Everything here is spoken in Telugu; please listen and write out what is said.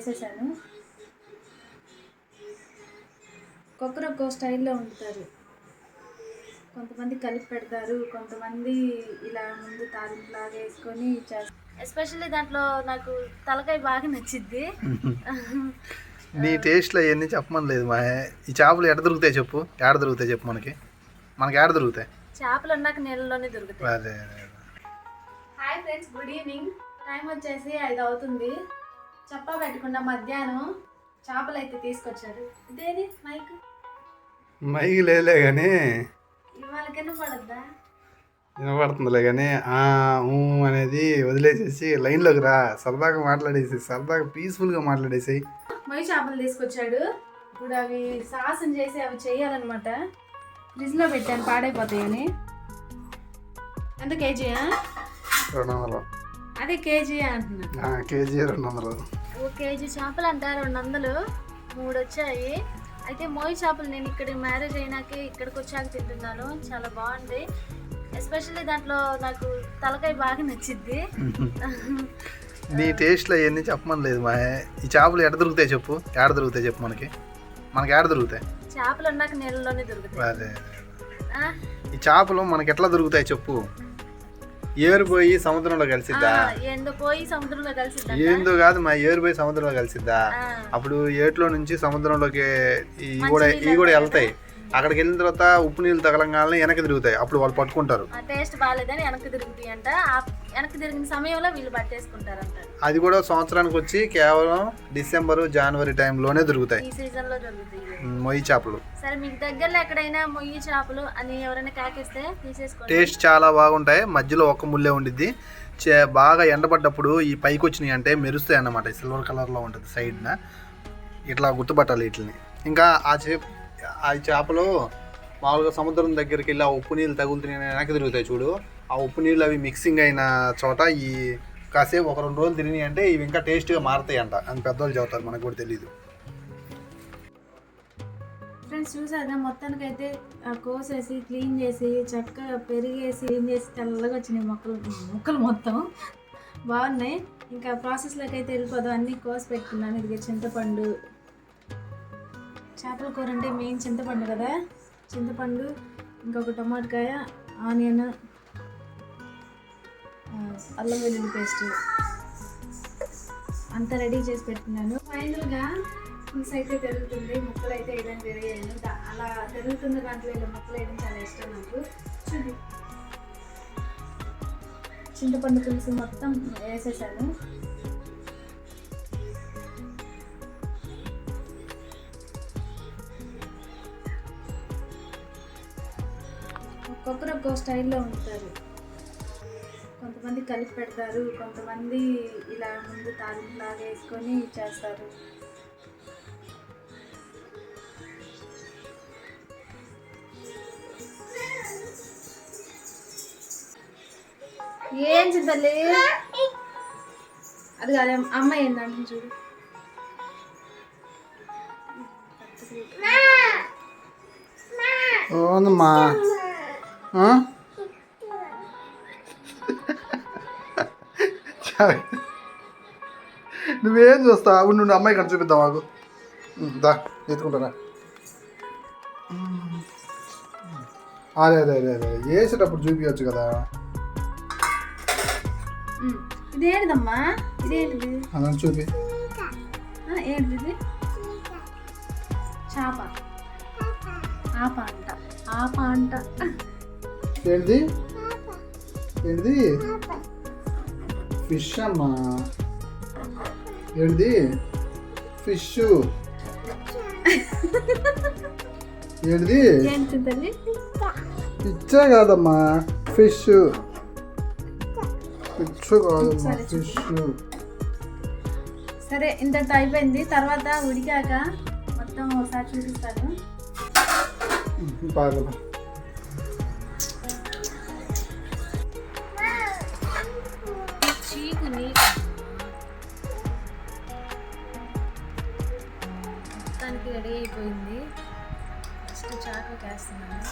వేసేసాను. ఒక్కొక్కరు స్టైల్లో ఉంటారు కొంతమంది కలిపి పెడతారు కొంతమంది ఇలా ముందు తాలింపులాగా వేసుకొని చేస్తారు. ఎస్పెషల్లీ దాంట్లో నాకు తలకాయ బాగా నచ్చిద్ది. నీ టేస్ట్లో అవన్నీ చెప్పమని లేదు మా ఈ చేపలు ఎక్కడ దొరుకుతాయి చెప్పు? ఎక్కడ దొరుకుతాయి చెప్పు మనకి? మనకి ఎక్కడ దొరుకుతాయి? చేపలు ఉన్నాక నీళ్ళలోనే దొరుకుతాయి. అదే. Hi friends good evening. Time వచ్చేసి ఐదు అవుతుంది. చెప్పా పెట్టకుండా మధ్యాహ్నం చేపలు అయితే తీసుకొచ్చారు ఇదేది? మైక్? మైకి లేలే కానీ ఇవాళ పడద్దా? వినపడుతుందిలే కానీ ఆ ఊ అనేది వదిలేసేసి లైన్లోకి రా. సరదాగా మాట్లాడేసి సరదాగా పీస్ఫుల్గా మాట్లాడేసి మొయ్యి చేపలు తీసుకొచ్చాడు. ఇప్పుడు అవి సాసం చేసి అవి చేయాలన్నమాట. ఫ్రిడ్జ్లో పెట్టాను పాడైపోతాయని. ఎంత కేజీయా రెండు వందలు. అదే కేజీ అంటున్నా. కేజీ రెండు వందలు. ఓ కేజీ చేపలు అంట రెండు వందలు. మూడు వచ్చాయి. అయితే మోయి చేపలు నేను ఇక్కడ మ్యారేజ్ అయినాకే ఇక్కడికి వచ్చాక తింటున్నాను. చాలా బాగుంది. ఎస్పెషల్లీ దాంట్లో నాకు తలకాయ బాగా నచ్చిద్ది నీ టేస్ట్లో అవన్నీ చెప్పమని లేదు మా ఈ చేపలు ఎక్కడ దొరుకుతాయి చెప్పు? ఎక్కడ దొరుకుతాయి చెప్పు మనకి? మనకి ఎక్కడ దొరుకుతాయి? చేపలు ఉన్నాక నీళ్ళలోనే దొరుకుతాయి. అదే? ఈ చేపలు మనకి ఎట్లా దొరుకుతాయి చెప్పు? సముద్రంలో కలిసిద్దా? ఆ, ఎండిపోయి సముద్రంలో కలిసి ఏందో కాదు మా ఏరుపోయి సముద్రంలో కలిసిద్దా? అప్పుడు ఏట్లో నుంచి సముద్రంలోకి ఇవి కూడా ఇవి కూడా వెళ్తాయి. అక్కడికి వెళ్ళిన తర్వాత ఉప్పు నీళ్ళు తగలంగానే వెనక్కి తిరుగుతాయి. అప్పుడు వాళ్ళు పట్టుకుంటారు. టేస్ట్ బాగాలేదని వెనక్కి తిరుగుతాయి అంట. వెనక్కి తిరిగిన సమయంలో వీళ్ళు పట్టేసుకుంటారంట. అది కూడా సంవత్సరానికి వచ్చి కేవలం డిసెంబరు జనవరి టైంలోనే దొరుకుతాయి. ఈ సీజన్లో దొరుకుతాయి మొయ్యి చేపలు. సరే మీకు దగ్గరలో ఎక్కడైనా మొయ్యి చేపలు అని ఎవరైనా కాకిస్తే తీసేసుకోండి. టేస్ట్ చాలా బాగుంటాయి. మధ్యలో ఒక ముల్లే ఉండిద్ది. బాగా ఎండపడ్డప్పుడు ఈ పైకి వచ్చినాయి అంటే మెరుస్తాయి అన్నమాట. సిల్వర్ కలర్లో ఉంటుంది సైడ్న ఇట్లా గుర్తుపట్టాలి వీటిని. ఇంకా ఆ చే ఆ చేపలు మామూలుగా సముద్రం దగ్గరికి వెళ్ళి ఆ ఉప్పు నీళ్ళు తగులుతున్నాయి వెనక్కి తిరుగుతాయి చూడు. ఆ ఉప్పు నీళ్ళు అవి మిక్సింగ్ అయిన చోట ఈ కాసేపు ఒక రెండు రోజులు తిరిగినాయి అంటే ఇవి ఇంకా టేస్ట్గా మారుతాయి అంట అని పెద్దవాళ్ళు చెబుతారు మనకు కూడా తెలియదు ఫ్రెండ్స్ చూసారా మొత్తానికి అయితే కోసేసి క్లీన్ చేసి చక్కగా పెరిగేసి క్లీన్ చేసి తెల్లగా వచ్చినాయి మొక్కలు. మొక్కలు మొత్తం బాగున్నాయి. ఇంకా ప్రాసెస్లోకి అయితే వెళ్ళిపోదాం. అన్నీ కోసి పెట్టుకున్నాను. ఇది చింతపండు చేపల కూర అంటే మెయిన్ చింతపండు కదా? చింతపండు ఇంకొక టమాటకాయ ఆనియన్ అల్లం వెల్లుల్లి పేస్ట్. అంతా రెడీ చేసి పెట్టుకున్నాను. ఫైనల్గా పులుసు అయితే తిరుగుతుంది ముక్కలు అయితే వేయడానికి వేయను అలా తిరుగుతున్న దాంట్లో ఇలా ముక్కలు వేయడం చాలా ఇష్టం నాకు. చూడు. చింతపండు పులుసు మొత్తం వేసేసాను. ఒక్కొక్కరు ఒక్కో స్టైల్లో ఉంటారు. కొంతమంది కలిపి పెడతారు కొంతమంది ఇలా ముందు తాలింపులాగా వేసుకొని చేస్తారు. ఏం చింతలే? అది కాదు అమ్మ ఏందంటే చూడు. అవునమ్మా నువ్వేం చూస్తావు? నుండి అమ్మాయి ఇక్కడ చూపిద్దాం మాకు దా ఎత్తుకుంటారా అదే అదే అదే అదే వేసేటప్పుడు చూపించచ్చు కదా. ఇదేంటిదమ్మా? ఇదేంటిది? అలా చూపి. ఏంటిది? చేప. ఆప అంట. ఆప అంట. ఏంటిది ఏంటిది ఫిష్ అమ్మా. ఏంటిది ఫిష్. ఏంటిది పిచ్చే. కాదమ్మా ఫిష్. పిచ్చు కాదమ్మా ఫిష్. సరే ఇంతటితో అయిపోయింది. తర్వాత ఉడికాక మొత్తం ఒకసారి చూపిస్తాను. బాగా దానికి రెడీ అయిపోయింది. ఫస్ట్ చాట్ వేస్తున్నాను.